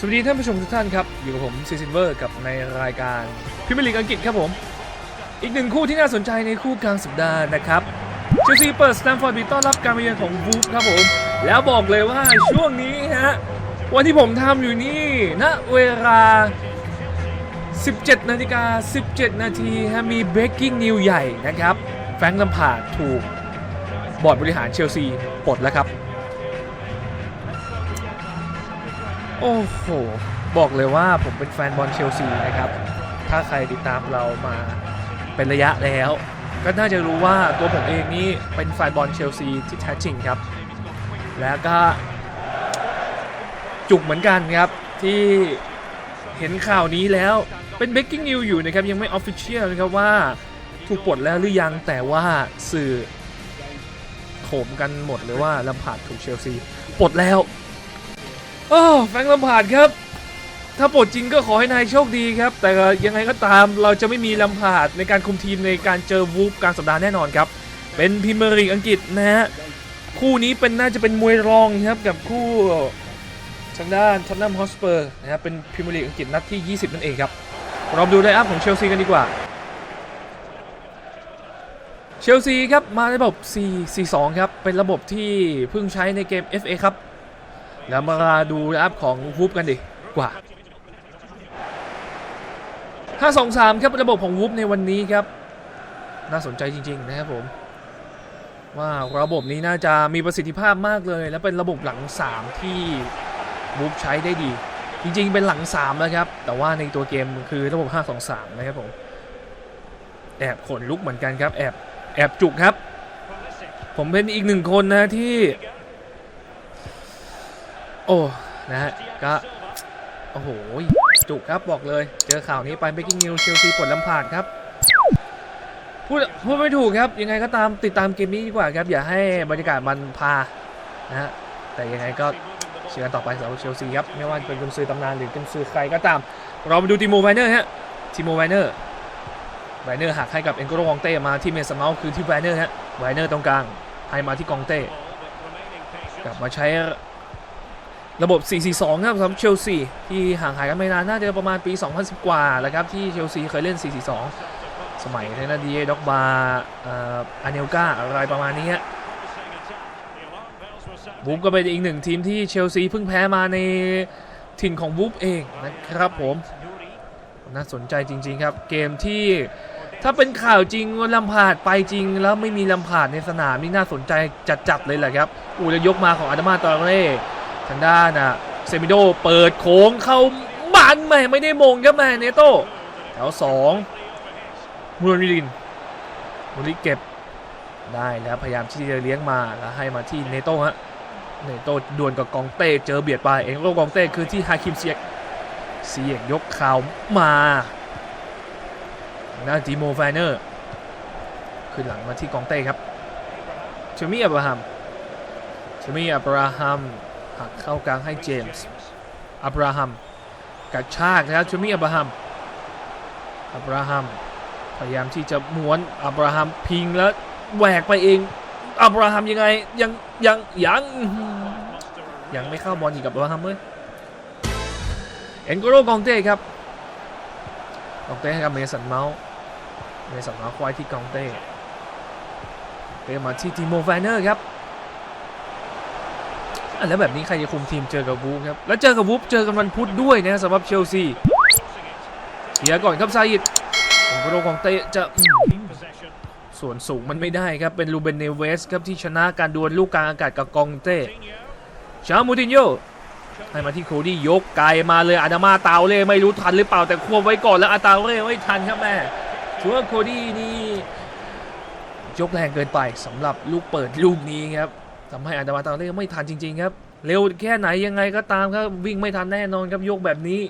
สวัสดีท่านผู้ชมทุกท่านครับ อยู่กับผมซีซินเวอร์กับในรายการพิมพ์ลีกอังกฤษครับผม อีกหนึ่งคู่ที่น่าสนใจในคู่กลางสัปดาห์นะครับเชลซีเปิดสแตมฟอร์ดบีต้อนรับการมาเยือนของวูฟครับผม แล้วบอกเลยว่าช่วงนี้ฮะวันที่ผมทำอยู่นี่ณเวลา 17 นาฬิกา 17 นาทีฮะมี breaking news ใหญ่นะครับ แฟรงค์ลัมพาร์ดถูกบอร์ดบริหารเชลซีปลดแล้วครับ โอ้โห บอกเลยว่าผมเป็นแฟนบอลเชลซีนะครับ ถ้าใครติดตามเรามาเป็นระยะแล้ว ก็น่าจะรู้ว่าตัวผมเองนี่เป็นแฟนบอลเชลซีที่แท้จริงครับ แล้วก็ จุกเหมือนกันครับที่เห็นข่าวนี้แล้วเป็น breaking news อยู่นะครับ ยังไม่ official นะครับว่าถูกปลดแล้วหรือยังแต่ว่าสื่อโขมกันหมดเลยว่าลัมพาดถูกเชลซีปลดแล้ว โอ้แฟงลัมพาดครับ ถ้าปลดจริงก็ขอให้นายโชคดีครับ แต่ยังไงก็ตามเราจะไม่มีลัมพาดในการคุมทีมในการเจอวูฟกลางสัปดาห์แน่นอนครับ เป็นพรีเมียร์ลีกอังกฤษนะฮะ คู่นี้เป็นน่าจะเป็นมวยรองครับกับคู่ทางด้านท็อตแนมฮอสเปอร์นะครับเป็นพรีเมียร์ลีกอังกฤษนัดที่ 20 นั่นเองครับเรามาดูไลน์อัพของเชลซีกันดีกว่า เชลซีครับมาในระบบ 4-4-2 ครับ เป็นระบบที่เพิ่งใช้ในเกม FA ครับ แล้วมาดูอัพของวูฟกันดีกว่า5-2-3 ครับระบบของวูฟในวันนี้ครับ น่าสนใจจริง ๆ นะครับผม ว่าระบบนี้น่าจะมีประสิทธิภาพมากเลย และเป็นระบบหลัง 3 ที่วูฟใช้ได้ดี จริง ๆ เป็นหลัง 3 แล้วครับ แต่ว่าในตัวเกมคือระบบ 5-2-3 นะครับผมแอบขนลุกเหมือนกันครับแอบแอบจุกครับ ผมเป็นอีกหนึ่งคนนะที่ โอ้นะฮะก็โอ้โหจุกครับบอกเลย เจอข่าวนี้ไป breaking news เชลซีปลดลำพาดครับพูดพูดไม่ถูกครับ ยังไงก็ตามติดตามเกมนี้ดีกว่าครับ อย่าให้บรรยากาศมันพานะฮะแต่ยังไงก็เชียร์กันต่อไปสำหรับเชลซีครับ ไม่ว่าจะเป็นกุนซือตำนานหรือกุนซือใครก็ตาม เรามาดูติโมไวเนอร์ฮะติโมไวเนอร์ไวเนอร์หักให้กับเอ็นโกโรกองเต้มาที่เมสเมาคือที่ไวเนอร์ฮะไวเนอร์ตรงกลางให้มาที่กองเต้กลับมาใช้ ระบบ 4-4-2 ครับสำหรับเชลซีที่ห่างหายกันไม่นานน่าจะประมาณปี 2010 กว่าแล้วครับที่เชลซีเคยเล่น 4-4-2 สมัยเทนนาดีเอด็อกบาอ่ออาเนลกาอะไรประมาณนี้ฮะวูฟก็เป็นอีกหนึ่งทีมที่เชลซีเพิ่งแพ้มาในถิ่นของวูฟเองนะครับผม น่าสนใจจริง ๆ ครับ เกมที่ถ้าเป็นข่าวจริงลำพาดไปจริง แล้วไม่มีลำพาดในสนามนี่น่าสนใจจัดๆเลยแหละครับอูแล้วยกมาของอาดามาตอเร่ ทางด้านอะเซมิโดเปิดโค้งเข้าบันแหม่ไม่ได้มงครับแม่เนโต้แถวสองมูริลินมูริเก็บได้แล้วพยายามที่จะเลี้ยงมาแล้วให้มาที่เนโต้ฮะเนโต้ดวลกับกองเต้เจอเบียดไปเองโลกองเต้คือที่ฮาคิมเซียกเสียงยกข่าวมาหน้าดีโมแฟนเนอร์ขึ้นหลังมาที่กองเต้ครับเชมี่อับราฮัมเชมี่อับราฮัม หักเข้ากลางให้เจมส์อับราฮัมกระชากนะครับเชมี่อับราฮัมอับราฮัมพยายามที่จะม้วนอับราฮัมพิงแล้วแหวกไปเองอับราฮัมยังไงยังยังยังยังไม่เข้าบอลอีกกับอับราฮัมเลยเอ็นโกโรกองเต้ครับกองเต้ให้กับเมสันเมาส์เมสันเมาส์ควายที่กองเต้เต้มาที่ทีโมแฟนเนอร์ครับ แล้วแบบนี้ใครจะคุมทีมเจอกับวูฟครับ แล้วเจอกับวูฟเจอกันวันพุธด้วยนะสำหรับเชลซีเคลียก่อนครับซาอิดเอ็นโกโรกองเต้จะส่วนสูงมันไม่ได้ครับ เป็นลูเบนเนเวสครับที่ชนะการดวลลูกกลางอากาศกับกองเต้ชามูตินโยให้มาที่โคดี้ยกไกลมาเลยอาดามาตาวเล่ไม่รู้ทันหรือเปล่าแต่ควบไว้ก่อนแล้วอาตาวเล่ไม่ทันครับแม่ถือว่าโคดี้นี่ยกแรงเกินไปสำหรับลูกเปิดลูกนี้ครับ ทำให้อาดามาตาเล่ไม่ทันจริง ๆ ครับ เร็วแค่ไหนยังไงก็ตามครับ วิ่งไม่ทันแน่นอนครับยกแบบนี้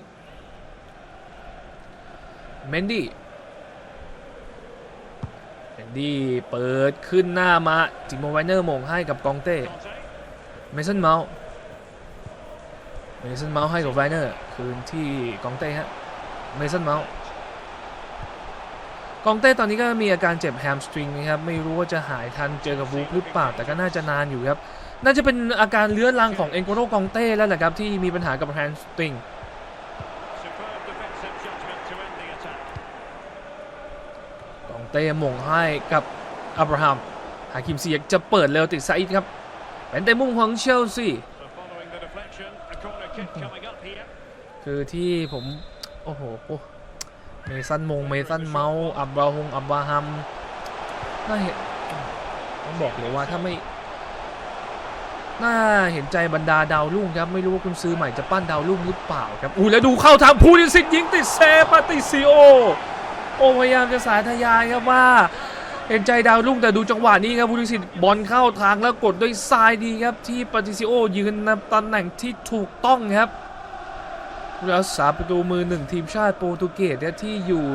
เมนดี้เมนดี้เปิดขึ้นหน้ามาจิโมไวเนอร์มงให้กับกองเต้เมสันเมาส์เมสันเมาส์ให้กับไวเนอร์คืนที่กองเต้ฮะเมสันเมาส์ กองเต้ตอนนี้ก็มีอาการเจ็บแฮมสตริงนะครับไม่รู้ว่าจะหายทันเจอกับวูฟหรือเปล่าแต่ก็น่าจะนานอยู่ครับน่าจะเป็นอาการเลื้อรังของเอ็นโกโรกองเต้แล้วแหละครับที่มีปัญหากับแฮมสตริงกองเต้มงให้กับอับราฮัมฮาคิมซียกจะเปิดเร็วติดไซด์ครับเป็นเตะมุ่งของเชลซีคือที่ผมโอ้โห เมสันมงเมสันเมาส์อับบราฮงอับบราฮัมน่าเห็นต้องบอกเลยว่าถ้าไม่น่าเห็นใจบรรดาดาวรุ่งครับ ไม่รู้ว่าคุณซื้อใหม่จะปั้นดาวรุ่งหรือเปล่าครับอู้แล้วดูเข้าทางพูลิสิตยิงติดเซปาติซิโอโอ้พยายามจะสายทะยายครับว่าเห็นใจดาวรุ่งแต่ดูจังหวะนี้ครับพูลิสิตบอลเข้าทางแล้วกดด้วยทรายดีครับที่ปาติซิโอยืนในตำแหน่งที่ถูกต้องครับ รักษาประตูมือหนึ่งทีมชาติโปรตุเกสเนี่ยที่อยู่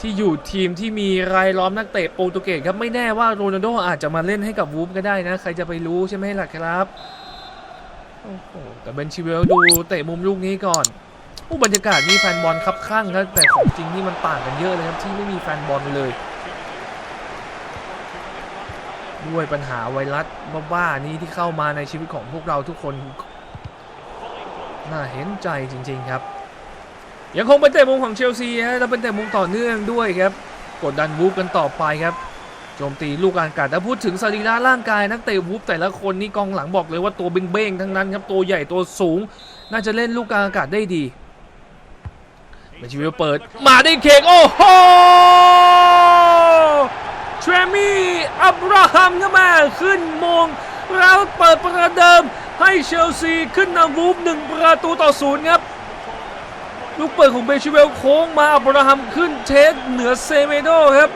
ที่อยู่ทีมที่มีรายล้อมนักเตะโปรตุเกสครับไม่แน่ว่าโรนัลโดอาจจะมาเล่นให้กับวูฟก็ได้นะ ใครจะไปรู้ใช่ไหมล่ะครับโอ้โหแต่เบนชิเวลดูเตะมุมลูกนี้ก่อนผู้บรรยากาศนี่แฟนบอลคับข้างครับแต่ของจริงนี่มันต่างกันเยอะเลยครับที่ไม่มีแฟนบอลเลย ด้วยปัญหาไวรัสบ้าๆนี้ที่เข้ามาในชีวิตของพวกเราทุกคน น่าเห็นใจจริง ๆ ครับ ยังคงเป็นเตะมุมของเชลซีฮะแล้วเป็นเตะมุมต่อเนื่องด้วยครับ กดดันวูฟกันต่อไปครับโจมตีลูกอากาศถ้าพูดถึงสรีระร่างกายนักเตะวูฟแต่ละคนนี่กองหลังบอกเลยว่าตัวเบ้งๆทั้งนั้นครับตัวใหญ่ตัวสูง น่าจะเล่นลูกอากาศได้ดีเบนชิวิลเปิดมาได้เคกโอ้โหเทรมี่อับราฮัมเข้ามาขึ้นมงแล้วเปิดประเดิม ให้เชลซีขึ้นนำวูฟหนึ่งประตูต่อศูนย์ครับ ลูกเปิดของเบชิเวลโค้งมาอับราฮัมขึ้นเทสเหนือเซเมโดครับ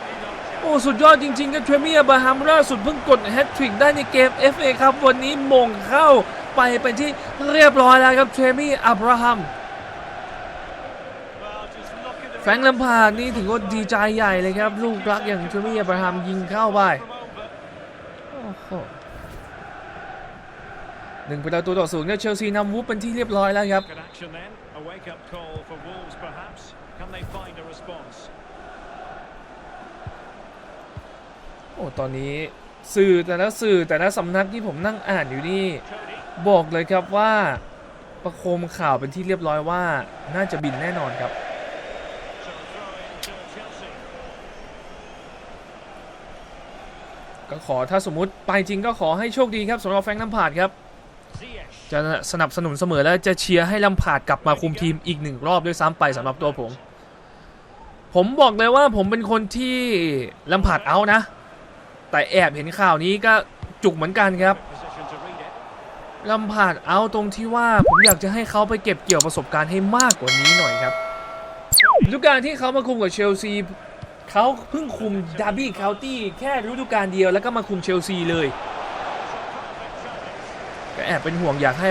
โอ้สุดยอดจริงๆครับเทรมี่อับราฮัมล่าสุดเพิ่งกดแฮตทริกได้ในเกม FA ครับวันนี้มงเข้าไปเป็นที่เรียบร้อยแล้วครับเทรมี่อับราฮัมแฟงลมพาดนี่ถึงก็ดีใจใหญ่เลยครับ ลูกรักอย่างเทรมี่อับราฮัมยิงเข้าไป from over. โอ้โห หนึ่งประตูต่อศูนย์ครับเชลซีนำวูฟเป็นที่เรียบร้อยแล้วครับ Good action then. A wake-up call for Wolves, perhaps. Can they find a response? โอ้ตอนนี้สื่อแต่ละสื่อแต่ละสำนักที่ผมนั่งอ่านอยู่นี่ Cody. บอกเลยครับว่าประโคมข่าวเป็นที่เรียบร้อยว่าน่าจะบินแน่นอนครับ So a throw in to Chelsea. ก็ขอถ้าสมมุติไปจริงก็ขอให้โชคดีครับสำหรับแฟรงค์ลัมพาร์ดครับ Ziyech. จะสนับสนุนเสมอและจะเชียร์ให้ลัมพาดกลับมาคุมทีมอีกหนึ่งรอบด้วยซ้ำไปสำหรับตัวผม ผมบอกเลยว่าผมเป็นคนที่ลัมพาดเอานะ แต่แอบเห็นข่าวนี้ก็จุกเหมือนกันครับลัมพาดเอาตรงที่ว่าผมอยากจะให้เขาไปเก็บเกี่ยวประสบการณ์ให้มากกว่านี้หน่อยครับฤดูกาลที่เขามาคุมกับเชลซีเขาเพิ่งคุมดาร์บี้เคานตี้แค่ฤดูกาลเดียวแล้วก็มาคุมเชลซีเลย ก็แอบเป็นห่วงอยากให้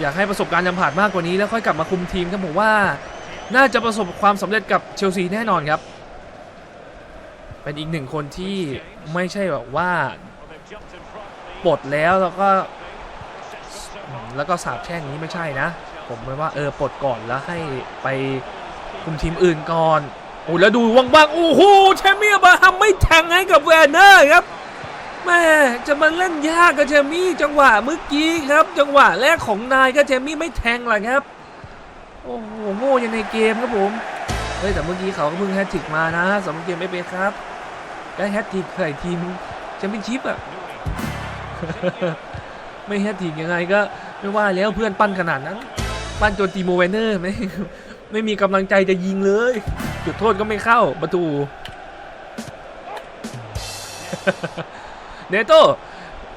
อยากให้ประสบการณ์ลัมพาดมากกว่านี้แล้วค่อยกลับมาคุมทีมครับผมว่า น่าจะประสบความสำเร็จกับเชลซีแน่นอนครับ เป็นอีกหนึ่งคนที่ไม่ใช่แบบว่าปลดแล้วแล้วก็แล้วก็สาบแช่งนี้ไม่ใช่นะ ผมไม่ว่าเออปลดก่อนแล้วให้ไปคุมทีมอื่นก่อนโอ้แล้วดูว่างๆโอ้โหแชมมี่อับราฮัมไม่แทงให้กับแวนเนอร์ครับ แม่จะมาเล่นยากกับแชมมี่จังหวะเมื่อกี้ครับ จังหวะแรกของนายก็แชมมี่ไม่แทงหรอกครับ โอ้โหโง่ยังในเกมครับผมเฮ้ยแต่เมื่อกี้เขาก็เพิ่งแฮตทริกมานะสำหรับเกมไม่เป็นครับได้แฮตทริกเคยทีมแชมเปี้ยนชิพอะไม่แฮตทริกยังไงก็ไม่ว่าแล้วเพื่อนปั้นขนาดนั้นปั้นจนตีโมเวนเนอร์ไม่ไม่มีกำลังใจจะยิงเลยจุดโทษก็ไม่เข้าประตู เนโต้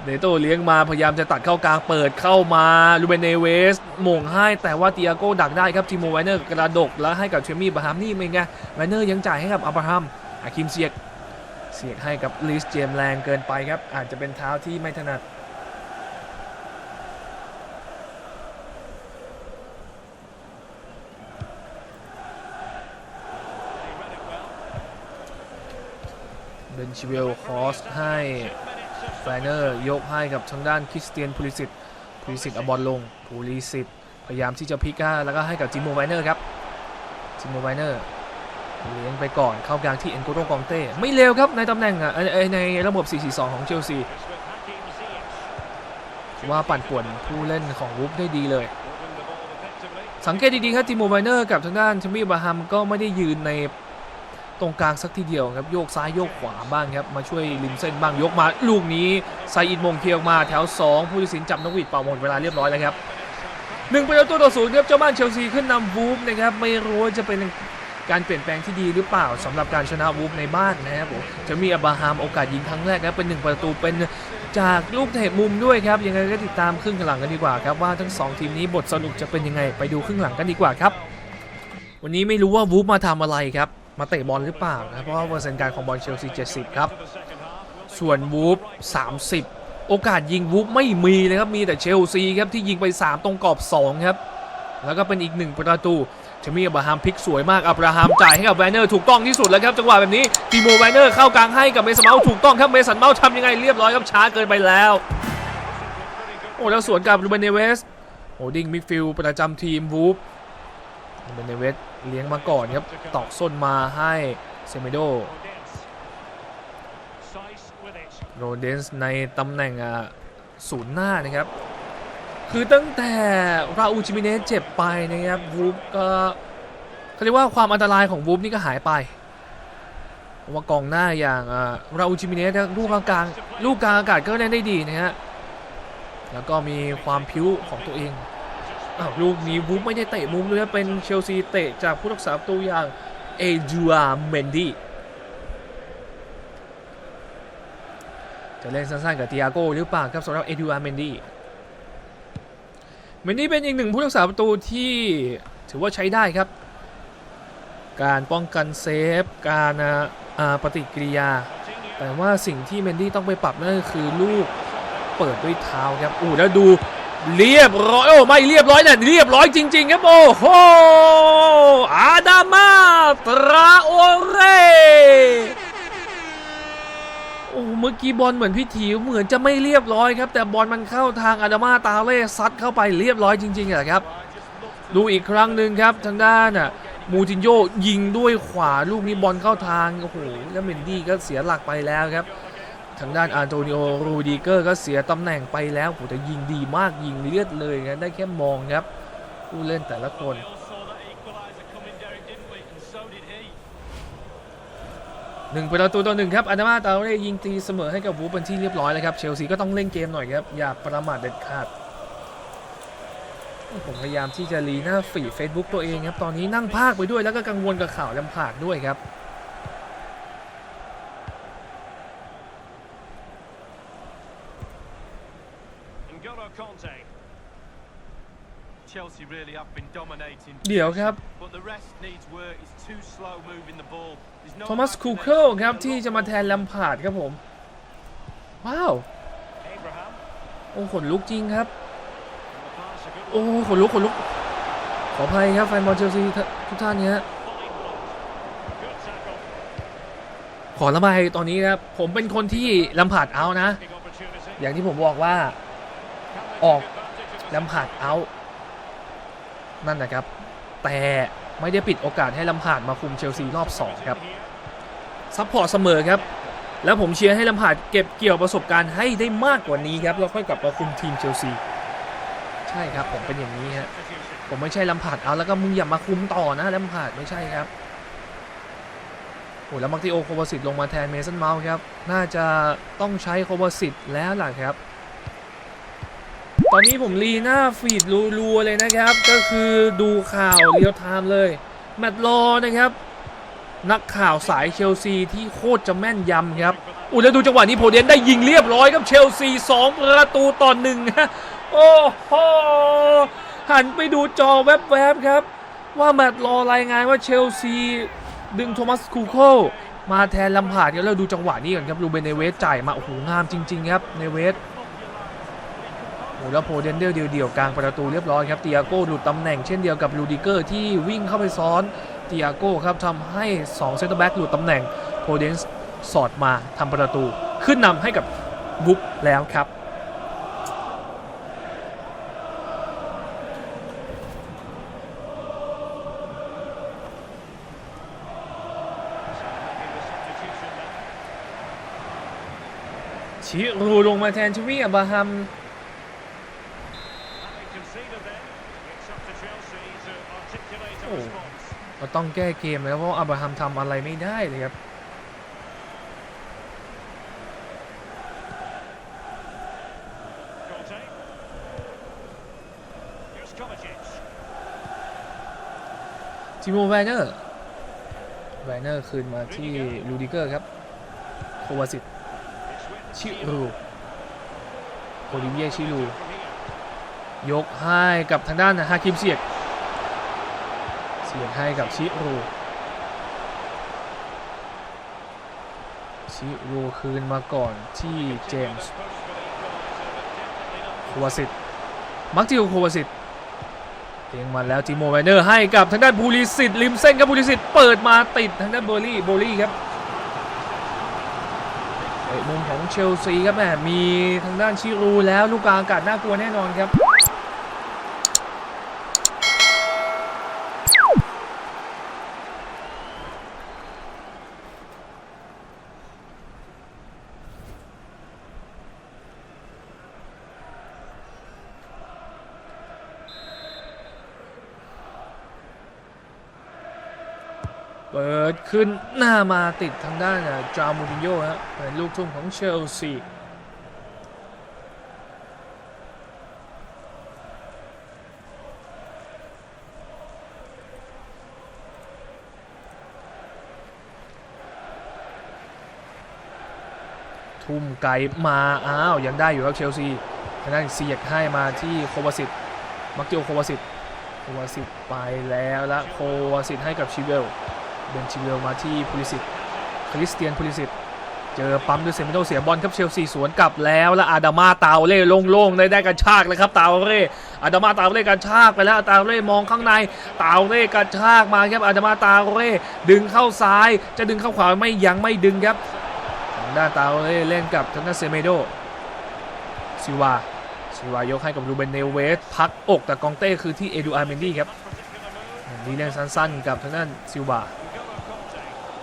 เนโต้เลี้ยงมาพยายามจะตัดเข้ากลางเปิดเข้ามาลูเบนเนเวสโมงให้แต่ว่าเตียโก้ดักได้ครับทีโมไวเนอร์กระดกแล้วให้กับเชมี่บาฮัมนี่เป็นไงไวเนอร์ยังจ่ายให้กับอับราฮัมอาคิมเซียกเสียกให้กับลิสเจมแรงเกินไปครับ อาจจะเป็นเท้าที่ไม่ถนัดเบนชิเวลคอสให้ แฟนเนอร์ยกให้กับทางด้านคริสเตียนพูลิสิตพูลิสิตเอาบอลลงพูลิสิตพยายามที่จะพลิกฮะแล้วก็ให้กับจิมโมไวเนอร์ครับจิมโมไวเนอร์เลี้ยงไปก่อนเข้ากลางที่เอ็นโกโตกองเต้ไม่เร็วครับในตำแหน่งอะในระบบ 4-4-2 ของเชลซีว่าปั่นป่วนผู้เล่นของวูฟได้ดีเลย สังเกตดีๆครับจิมโมไวเนอร์กับทางด้านชมี่บราฮัมก็ไม่ได้ยืนใน ตรงกลางสักทีเดียวครับโยกซ้ายโยกขวาบ้างครับมาช่วยริมเส้นบ้างยกมาลูกนี้ไซอิดมงเคียวมาแถว 2 ผู้ตัดสินจับนกหวีดเป่าหมดเวลาเรียบร้อยแล้วครับหนึ่งประตูต่อศูนย์ครับเจ้าบ้านเชลซีขึ้นนำวูฟนะครับไม่รู้ว่าจะเป็นการเปลี่ยนแปลงที่ดีหรือเปล่าสำหรับการชนะวูฟในบ้านนะครับผมจะมีอับราฮัมโอกาสยิงครั้งแรกครับเป็นหนึ่งประตูเป็นจากลูกเตะมุมด้วยครับยังไงก็ติดตามครึ่งหลังกันดีกว่าครับว่าทั้งสองทีมนี้บทสรุปจะเป็นยังไงไปดูครึ่งหลังกันดีกว่าครับ วันนี้ไม่รู้ว่าวูฟมาทำอะไรครับ มาเตะบอลหรือเปล่านะเพราะว่าเปอร์เซ็นต์การของบอลเชลซี70 ครับ ส่วนวูฟ30 โอกาสยิงวูฟไม่มีเลยครับ มีแต่เชลซีครับที่ยิงไป 3 ตรงกรอบ 2 ครับ แล้วก็เป็นอีกหนึ่งประตูจะมีอับราฮัมพลิกสวยมากอับราฮัมจ่ายให้กับแวนเนอร์ถูกต้องที่สุดแล้วครับจังหวะแบบนี้ตีโมแวนเนอร์เข้ากลางให้กับเมสันเมาถูกต้องครับเมสันเมาทำยังไงเรียบร้อยครับช้าเกินไปแล้วโอ้แล้วสวนกับลูเบนเนเวสโอ้ดิ้งมิดฟิลด์ประจำทีมวูฟลูเบนเนเวส เลี้ยงมาก่อนครับตอกส้นมาให้เซเมโดโรเดนส์ในตำแหน่งศูนย์หน้านะครับ คือตั้งแต่ราอูจิมิเนสเจ็บไปนะครับวูฟก็เขาเรียกว่าความอันตรายของวูฟนี่ก็หายไปว่ากองหน้าอย่างราอูจิมิเนสลูกกลางกลางลูกกลางอากาศก็เล่นได้ดีนะฮะแล้วก็มีความพิ้วของตัวเอง อ้าวลูกนี้วูฟไม่ได้เตะมุมเลยนะเป็นเชลซีเตะจากผู้รักษาประตูอย่างเอจูอาเมนดีจะเล่นสั้นๆกับติอาโก้หรือเปล่าครับสำหรับเอดูอาร์เมนดีเมนดี้เป็นอีกหนึ่งผู้รักษาประตูที่ถือว่าใช้ได้ครับ การป้องกันเซฟ การปฏิกิริยา แต่ว่าสิ่งที่เมนดี้ต้องไปปรับนั่นก็คือลูกเปิดด้วยเท้าครับอู้แล้วดู เรียบร้อยโอ้ไม่เรียบร้อยนี่ยเรียบร้อยจริง ๆ ครับโอ้โหอาดามาตราโอเรโอ้เมื่อกี้บอลเหมือนพิถีเหมือนจะไม่เรียบร้อยครับ แต่บอลมันเข้าทางอาดามาตาเล่ซัดเข้าไปเรียบร้อยจริงๆอะครับ ดูอีกครั้งหนึ่งครับทางด้านอะมูตินโยยิงด้วยขวาลูกนี้บอลเข้าทางโอ้โหแล้วเมนดี้ก็เสียหลักไปแล้วครับ ทางด้านอันโตนิโอรูดิเกอร์ก็เสียตำแหน่งไปแล้วโอ้โหแต่ยิงดีมากยิงเลือดเลยครับได้แค่มองครับผู้เล่นแต่ละคนหนึ่งประตูต่อหนึ่งครับอาดามาตาเร่ยิงตีเสมอให้กับวูเป็นที่เรียบร้อยแล้วครับเชลซีก็ต้องเล่นเกมหน่อยครับ อย่าประมาทเด็ดขาด ผมพยายามที่จะรีหน้าฝีด Facebook ตัวเองครับ ตอนนี้นั่งภาคไปด้วยแล้วก็กังวลกับข่าวลำผาดด้วยครับ Chelsea really have been dominating. เดี๋ยวครับ But the rest needs work. It's too slow moving the ball. There's no โทมัสคูเคิลครับที่จะมาแทนลำผาดครับผม ว้าวโอ้ขนลุกจริงครับโอ้ขนลุกขนลุก ขออภัยครับแฟนบอลเชลซีทุกท่านเนี้ยขอระบายตอนนี้ครับ ผมเป็นคนที่ลำผาดเอานะอย่างที่ผมบอกว่าออกลำผาดเอา นั่นนะครับ แต่ไม่ได้ปิดโอกาสให้ลำผาดมาคุมเชลซีรอบ 2 ครับ ซัพพอร์ตเสมอครับ แล้วผมเชียร์ให้ลำผาดเก็บเกี่ยวประสบการณ์ให้ได้มากกว่านี้ครับแล้วค่อยกลับมาคุมทีมเชลซี ใช่ครับผมเป็นอย่างนี้ฮะผมไม่ใช่ลำผาดเอาแล้วก็มึงอย่ามาคุมต่อนะลำผาดไม่ใช่ครับโอ้แล้วมักติโอโควาสิตลงมาแทนเมสันเมาส์ครับ น่าจะต้องใช้โควาสิตแล้วล่ะครับ ตอนนี้ผมรีหน้าฟีดรัวๆเลยนะครับ ก็คือดูข่าวเรียลไทม์เลย แมตต์ลอนะครับ นักข่าวสายเชลซีที่โคตรจะแม่นยำครับอุ้ยแล้วดูจังหวะนี้โพเดนได้ยิงเรียบร้อยครับเชลซี2ประตูต่อหนึ่งฮะโอ้โหหันไปดูจอแวบๆครับ ว่าแมตต์รอรายงานว่าเชลซี ดึงโทมัสคูโคลมาแทนลำผาดกันแล้วดูจังหวะนี้ก่อนครับลูเบนเนเวสจ่ายมาโอ้โหงามจริง ๆ ครับเนเวส โอ้แล้วโพเดนเดลเดียวๆกลางประตูเรียบร้อยครับเตียโก้หลุดตำแหน่งเช่นเดียวกับลูดิเกอร์ที่วิ่งเข้าไปซ้อนเตียโก้ครับทำให้2เซนเตอร์แบ็กหลุดตำแหน่งโพเดนส์สอดมาทำประตู ขึ้นนำให้กับบุ๊กแล้วครับชิรูลงมาแทนชวีอับราฮัม Oh. ก็ต้องแก้เกมนะครับเพราะอับราฮัมทำอะไรไม่ได้เลยครับทีโมแวนเนอร์แวนเนอร์คืนมาที่ลูดิเกอร์ครับโควาสิตชิรูโอลิเวียชิรูยกให้กับทางด้านฮาคิมเซียก เสียให้กับชิรูชิรูคืนมาก่อนที่เจมส์ Post for the equaliser, but definitely not โควาสิตมักจิโอโควาสิตเตียงมาแล้วจิโมแวนเนอร์ให้กับทางด้านบูริสิตริมเส้นครับบูริสิตเปิดมาติดทางด้านเบอร์รี่โบรี่ครับเตะมุมของเชลซีครับแหมมีทางด้านชิรูแล้วลูกกลางอากาศน่ากลัวแน่นอนครับ เปิดขึ้นหน้ามาติดทางด้านจามูรินโญ่ฮะเป็นลูกทุ่งของเชลซีทุ่มไกลมา อ้าว ยังได้อยู่ครับเชลซีทางด้านเสียกให้มาที่โควาสิตมักเกียวโควาสิตโควาสิตไปแล้วละโควาสิตให้กับชิเวล เบนชิเวลมาที่พูลิสิตคริสเตียนพูลิสิตเจอปั๊มด้วยเซมิโนเสียบอลครับเชลซีสวนกลับแล้วแล้วอาดามาตาวเล่โล่งๆได้ได้กระชากเลยครับตาวเล่อาดามาตาวเล่กระชากไปแล้วตาวเล่มองข้างในตาวเล่กระชากมาครับอาดามาตาวเล่ดึงเข้าซ้าย จะดึงเข้าขวาไม่ยังไม่ดึงครับทางด้านตาวเล่เล่นกับทางด้านเซเมโดซิวาซิวายกให้กับรูเบนเนเวสพักอกแต่กองเต้คือที่เอดูอาร์เมนดี้ครับนี่เล่นสั้นๆกับทางด้านซิวา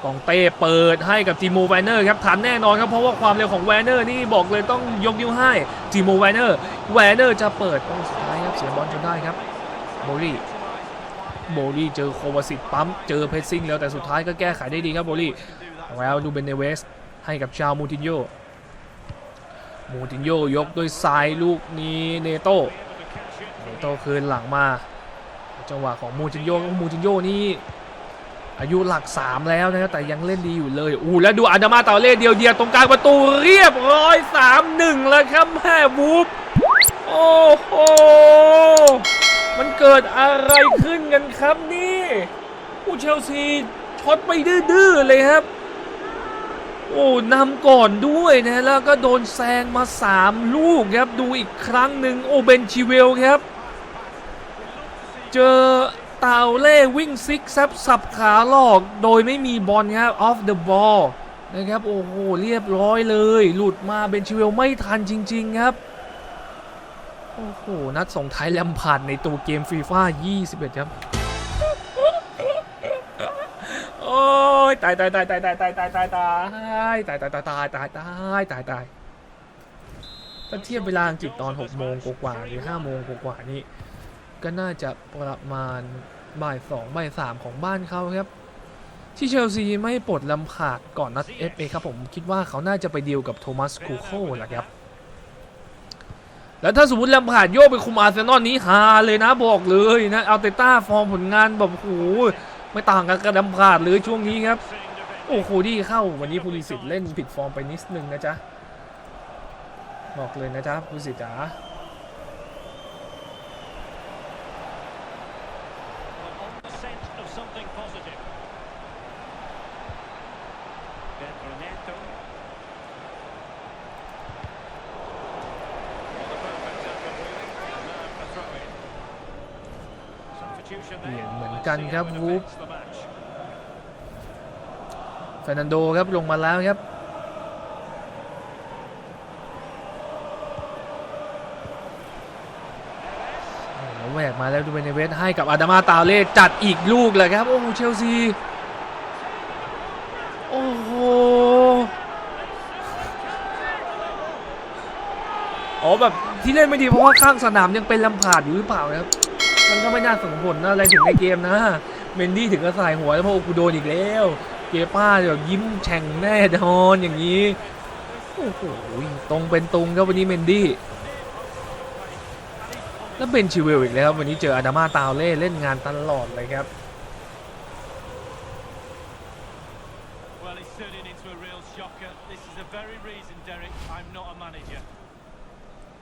กองเต้เปิดให้กับทีโมแวนเนอร์ครับทันแน่นอนครับเพราะว่าความเร็วของแวนเนอร์นี่บอกเลยต้องยกนิ้วให้ทีโมแวนเนอร์แวนเนอร์จะเปิดโอ้สุดท้ายครับเสียบอลจนได้ครับโบลี่โบลี่เจอโควาสิตปั๊มเจอเพสซิ่งแล้วแต่สุดท้ายก็แก้ไขได้ดีครับโบลี่แล้วดูเบนเนเวสให้กับชาวมูตินโญ่มูตินโญ่ยกด้วยซ้ายลูกนี้เนโต้เนโต้คืนหลังมา จังหวะของมูตินโญ่มูตินโญ่นี่ อายุหลัก 3 แล้วนะครับแต่ยังเล่นดีอยู่เลยอู้แล้วดูอาดามาตาเล่เดียวเดียวตรงกลางประตูเรียบร้อย3-1แล้วครับแม่วูบโอ้โหมันเกิดอะไรขึ้นกันครับนี่ผู้เชลซีช็อตไปดื้อๆเลยครับ โอ้นำก่อนด้วยนะแล้วก็โดนแซงมา 3 ลูกครับ ดูอีกครั้งหนึ่งโอเบนชิเวลครับ เจอ ตาเล่วิ่งซิกแซบสับขาหลอกโดยไม่มีบอลครับ off the ball นะครับ โอ้โห เรียบร้อยเลย หลุดมาเบนชิเวลไม่ทันจริง ๆ ครับ โอ้โห นัดส่งท้ายแลมพาร์ดในตัวเกมฟีฟ่า21 ครับ โอ้ยตายตายตายตายตายตายตายตายตายตายตายตายตายตายตายตายตายถ้าเทียบเวลาอังกฤษตอน 6 โมงกว่าๆหรือ 5 โมงกว่าๆนี่ก็น่าจะประมาณ บ่ายสองบ่ายสามของบ้านเขาครับ ที่เชลซีไม่ปลดลำขาดก่อนนัดเอฟเอครับผมคิดว่าเขาน่าจะไปดีลกับโทมัสคูโคแหละครับ แล้วถ้าสมมติลำขาดโยกไปคุมอาร์เซนอลนี้ฮาเลยนะบอกเลยนะเอาเตต้าฟอร์มผลงานแบบโอ้ไม่ต่างกันกับลำขาดเลยช่วงนี้ครับ โอ้โหดีเข้าวันนี้พูลิสิตเล่นผิดฟอร์มไปนิดนึงนะจ๊ะบอกเลยนะจ๊ะพูลิสิตจ๋า On the scent of something positive. Pedro Neto. Well, the perfect tackle, really. Now a throw in. Substitution เปลี่ย there. นเหมือน กันครับวูฟเฟรนันโดครับลงมาแล้วครับแหวกมาแล้วดูเบเนเวสให้กับอาดามาตาเล่จัดอีกลูกเลยครับ โอ้เชลซีโอ้โหอ๋อแบบที่เล่นไม่ดีเพราะว่าข้างสนามยังเป็นลำผาดอยู่หรือเปล่าครับ มันก็ไม่น่าส่งผลอะไรถึงในเกมนะ เมนดี้ถึงก็สายหัวแล้วพราะว่ากูโดนอีกแล้ว เกป้าแบบยิ้มแฉ่งแน่นอนอย่างนี้ โอ้โหตรงเป็นตรงครับวันนี้เมนดี้ แล้วเบนชิเวลอีกแล้ว วันนี้เจออาดามาตาวเล่เล่นงานตลอดเลยครับ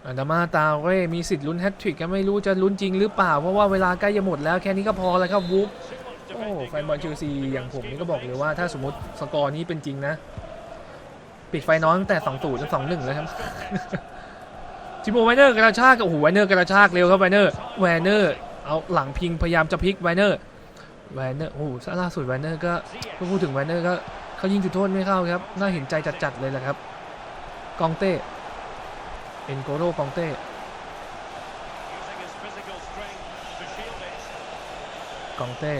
อาดามาตาวเล่มีสิทธิ์ลุ้นแฮตทริกก็ไม่รู้จะลุ้นจริงหรือเปล่า เพราะว่าเวลาใกล้จะหมดแล้วแค่นี้ก็พอแล้วครับวูฟโอ้แฟนบอลเชลซีอย่างผมนี่ก็บอกเลยว่าถ้าสมมติสกอร์นี้เป็นจริงนะ ปิดไฟน้อยตั้งแต่2 0จน2 1แล้วครับจิโมไวเนอร์กระชากโอ้โหไวเนอร์กระชากเร็วครับไวเนอร์แวนเนอร์เอาหลังพิงพยายามจะพลิกไวเนอร์แวนเนอร์โอ้โหล่าสุดไวเนอร์ก็ก็พูดถึงไวเนอร์ก็เขายิงจุดโทษไม่เข้าครับน่าเห็นใจจัดๆเลยแหละครับกองเต้ เอ็นโกโรกองเต้ Using his physical strength to shield it. กองเต้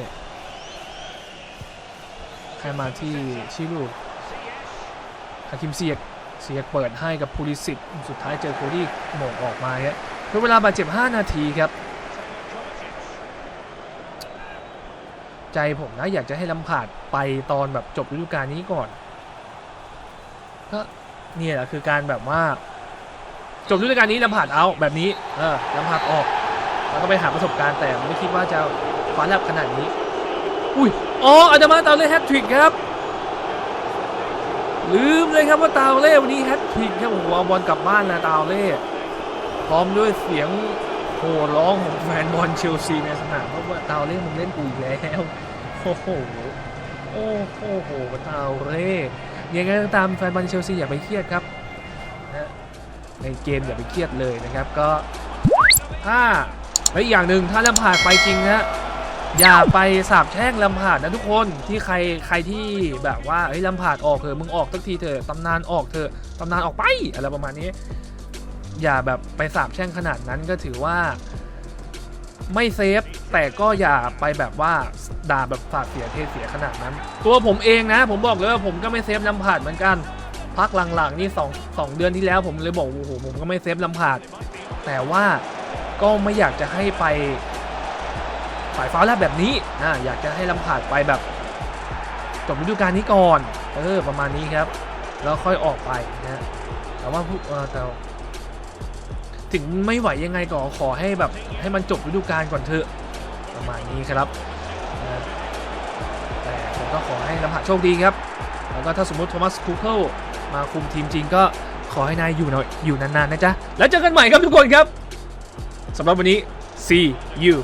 ให้มาที่ชิลูฮาคิมเซียกเซียกเปิดให้กับพูลิสิตสุดท้ายเจอโคดี้โหม่งออกมาครับเพื่อเวลาบาดเจ็บ 5 นาทีครับ ใจผมนะอยากจะให้ลำผาดไปตอนแบบจบฤดูกาลนี้ก่อน ก็เนี่ยแหละคือการแบบว่า จบฤดูกาลนี้ลำผาดเอาแบบนี้เออลำผาดออกแล้วก็ไปหาประสบการณ์แต่ไม่คิดว่าจะฟ้าแลบขนาดนี้ อุ้ยอ๋ออาดามาตาเล่แฮตทริกครับ ลืมเลยครับว่าตาเล่วันนี้แฮตทริกครับโอ้โหเอาบอลกลับบ้านนะตาเล่พร้อมด้วยเสียงโห่ร้องของแฟนบอลเชลซีในสนามเพราะว่าตาเล่มึงเล่นกูอีกแล้วโอ้โหโอ้โหตาเล่ยังไงตามแฟนบอลเชลซีอย่าไปเครียดครับนะ ในเกมอย่าไปเครียดเลยนะครับก็ถ้าและอีกอย่างหนึ่งถ้าลำผาดไปจริงนะอย่าไปสาบแช่งลำผาดนะทุกคนที่ใครใครที่แบบว่าเฮ้ยลำผาดออกเถอะมึงออกสักทีเถอะตำนานออกเถอะตำนานออกไปอะไรประมาณนี้ อย่าแบบไปสาบแช่งขนาดนั้นก็ถือว่า ไม่เซฟแต่ก็อย่าไปแบบว่าด่าแบบสาดเสียเทเสียขนาดนั้น ตัวผมเองนะ ผมบอกเลยว่าผมก็ไม่เซฟลำผาดเหมือนกัน พักหลังๆนี่สองสองเดือนที่แล้วผมเลยบอกโอ้โหผมก็ไม่เซฟลำผาด แต่ว่าก็ไม่อยากจะให้ไปฝ่ายฟ้าแลบแบบนี้นะอยากจะให้ลำผาดไปแบบจบฤดูกาลนี้ก่อนเออประมาณนี้ครับ แล้วค่อยออกไปนะแต่ว่าผู้เออแต่ถึงไม่ไหวยังไงก็ขอให้แบบให้มันจบฤดูกาลก่อนเถอะประมาณนี้ครับนะแต่ผมก็ขอให้ลำผาดโชคดีครับ แล้วก็ถ้าสมมติโทมัสคูเคิลมาคุมทีมจริงก็ขอให้นายอยู่หน่อยอยู่นานๆนะจ๊ะ แล้วเจอกันใหม่ครับทุกคนครับสำหรับวันนี้ see you